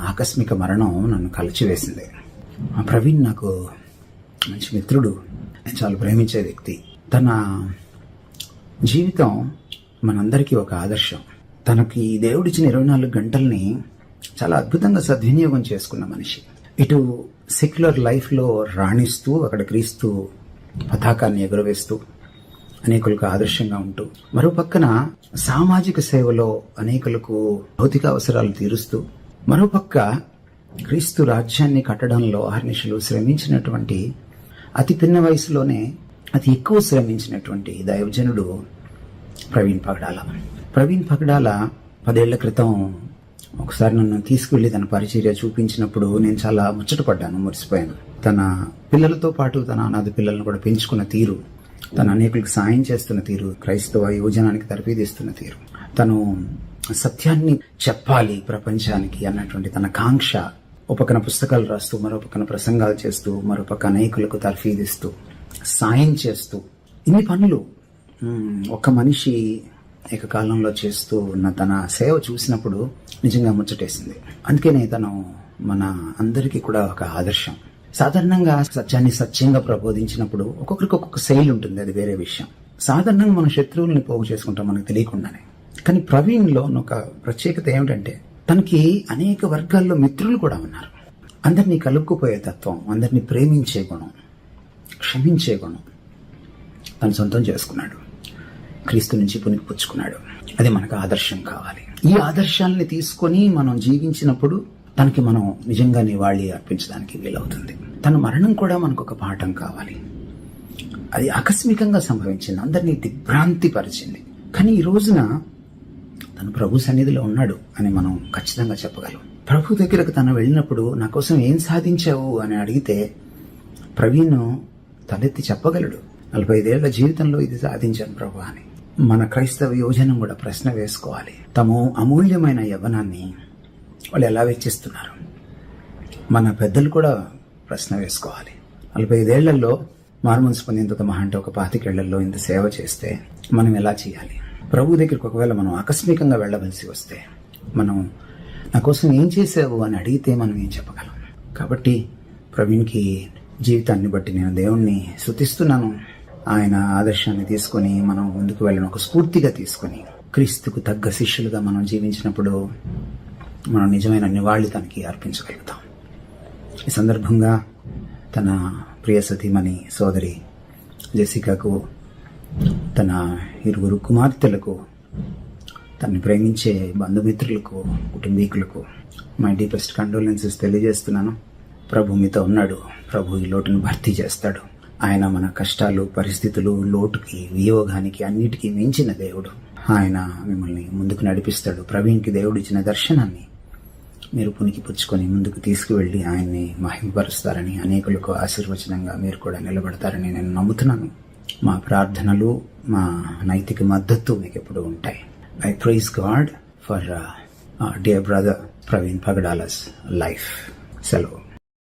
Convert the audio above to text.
ఆకస్మిక మరణం నన్ను కలిచివేసింది. ఆ ప్రవీణ్ నాకు మంచి మిత్రుడు నేను చాలా ప్రేమించే వ్యక్తి. తన జీవితం మనందరికీ ఒక ఆదర్శం. తనకి దేవుడిచ్చిన ఇరవై నాలుగు గంటల్ని చాలా అద్భుతంగా సద్వినియోగం చేసుకున్న మనిషి. ఇటు సెక్యులర్ లైఫ్లో రాణిస్తూ అక్కడ క్రీస్తు పతాకాన్ని ఎగురవేస్తూ అనేకులకు ఆదర్శంగా ఉంటూ మరో పక్కన సామాజిక సేవలో అనేకులకు భౌతిక అవసరాలు తీరుస్తూ మరోపక్క క్రీస్తు రాజ్యాన్ని కట్టడంలో అహర్నిశలు శ్రమించినటువంటి అతి పిన్న వయసులోనే అతి ఎక్కువ శ్రమించినటువంటి దైవజనుడు ప్రవీణ్ పగడాల. ప్రవీణ్ పగడాల పదేళ్ళ క్రితం ఒకసారి నన్ను తీసుకువెళ్ళి తన పరిచర్య చూపించినప్పుడు నేను చాలా ముచ్చటపడ్డాను మురిసిపోయాను. తన పిల్లలతో పాటు తన అనాథ పిల్లలను కూడా పెంచుకున్న తీరు తను అనేకులకు సాయం చేస్తున్న తీరు క్రైస్తవ యువజనానికి తరబీదిస్తున్న తీరు. తను సత్యాన్ని చెప్పాలి ప్రపంచానికి అన్నటువంటి తన కాంక్ష. ఒక పక్కన పుస్తకాలు రాస్తూ మరో పక్కన ప్రసంగాలు చేస్తూ మరో పక్క అనేకులకు తర్ఫీదిస్తూ సాయం చేస్తూ ఇన్ని పనులు ఒక మనిషి ఏకకాలంలో చేస్తూ ఉన్న తన సేవ చూసినప్పుడు నిజంగా ముచ్చటేసింది. అందుకనే తను మన అందరికీ కూడా ఒక ఆదర్శం. సాధారణంగా సత్యాన్ని సత్యంగా ప్రబోధించినప్పుడు ఒక్కొక్కరికి ఒక్కొక్క శైలి ఉంటుంది అది వేరే విషయం. సాధారణంగా మన శత్రువుల్ని పోగు చేసుకుంటాం మనకు తెలియకుండానే. కానీ ప్రవీణ్లో ఒక ప్రత్యేకత ఏమిటంటే తనకి అనేక వర్గాల్లో మిత్రులు కూడా ఉన్నారు. అందరినీ కలుపుకుపోయే తత్వం అందరినీ ప్రేమించే గుణం క్షమించే గుణం తను సొంతం చేసుకున్నాడు. క్రీస్తు నుంచి పునికి పుచ్చుకున్నాడు అది మనకు ఆదర్శం కావాలి. ఈ ఆదర్శాలని తీసుకొని మనం జీవించినప్పుడు తనకి మనం నిజంగా నివాళి అర్పించడానికి వీలవుతుంది. తన మరణం కూడా మనకు ఒక పాఠం కావాలి. అది ఆకస్మికంగా సంభవించింది. అందరినీ దిగ్భ్రాంతి పరిచింది కానీ ఈ రోజున తను ప్రభు సన్నిధిలో ఉన్నాడు అని మనం ఖచ్చితంగా చెప్పగలం. ప్రభు దగ్గరకు తను వెళ్ళినప్పుడు నా కోసం ఏం సాధించావు? అని అడిగితే ప్రవీణ్ తలెత్తి చెప్పగలడు. నలభై ఐదేళ్ళ జీవితంలో ఇది సాధించాను ప్రభు అని. మన క్రైస్తవ యోజనం కూడా ప్రశ్న వేసుకోవాలి. తము అమూల్యమైన యవ్వనాన్ని వాళ్ళు ఎలా వెచ్చిస్తున్నారు? మన పెద్దలు కూడా ప్రశ్న వేసుకోవాలి. నలభై ఐదేళ్ళలో మార్మన్స్ పొందేంత మహా అంటే ఒక పాతికేళ్ళలో ఇంత సేవ చేస్తే మనం ఎలా చేయాలి? ప్రభు దగ్గరికి ఒకవేళ మనం ఆకస్మికంగా వెళ్ళవలసి వస్తే మనం నా కోసం ఏం చేసావు అని అడిగితే మనం ఏం చెప్పగలం? కాబట్టి ప్రవీణ్కి జీవితాన్ని బట్టి నేను దేవుణ్ణి శృతిస్తున్నాను ఆయన ఆదర్శాన్ని తీసుకొని మనం ముందుకు వెళ్ళడం ఒక స్ఫూర్తిగా తీసుకొని క్రీస్తుకు తగ్గ శిష్యులుగా మనం జీవించినప్పుడు మనం నిజమైన నివాళి తనకి అర్పించగలుగుతాం. ఈ సందర్భంగా తన ప్రియ సతీమణి సోదరి జెసికాకు తన ఇరువురు కుమార్తెలకు తనని ప్రేమించే బంధుమిత్రులకు కుటుంబీకులకు మై డీపెస్ట్ కండోలెన్సెస్ తెలియజేస్తున్నాను. ప్రభు మీతో ఉన్నాడు. ప్రభు ఈ లోటును భర్తీ చేస్తాడు. ఆయన మన కష్టాలు పరిస్థితులు లోటుకి వియోగానికి అన్నిటికీ మించిన దేవుడు. ఆయన మిమ్మల్ని ముందుకు నడిపిస్తాడు. ప్రవీణ్కి దేవుడు ఇచ్చిన దర్శనాన్ని మీరు పునికి పుచ్చుకొని ముందుకు తీసుకువెళ్ళి ఆయన్ని మహిమపరుస్తారని అనేకులకు ఆశీర్వచనంగా మీరు కూడా నిలబడతారని నేను నమ్ముతున్నాను. మా ప్రార్థనలు మా నైతిక మద్దతు మీకు ఎప్పుడు ఉంటాయి. I praise God for dear brother Praveen పగడాలస్ life సెలవు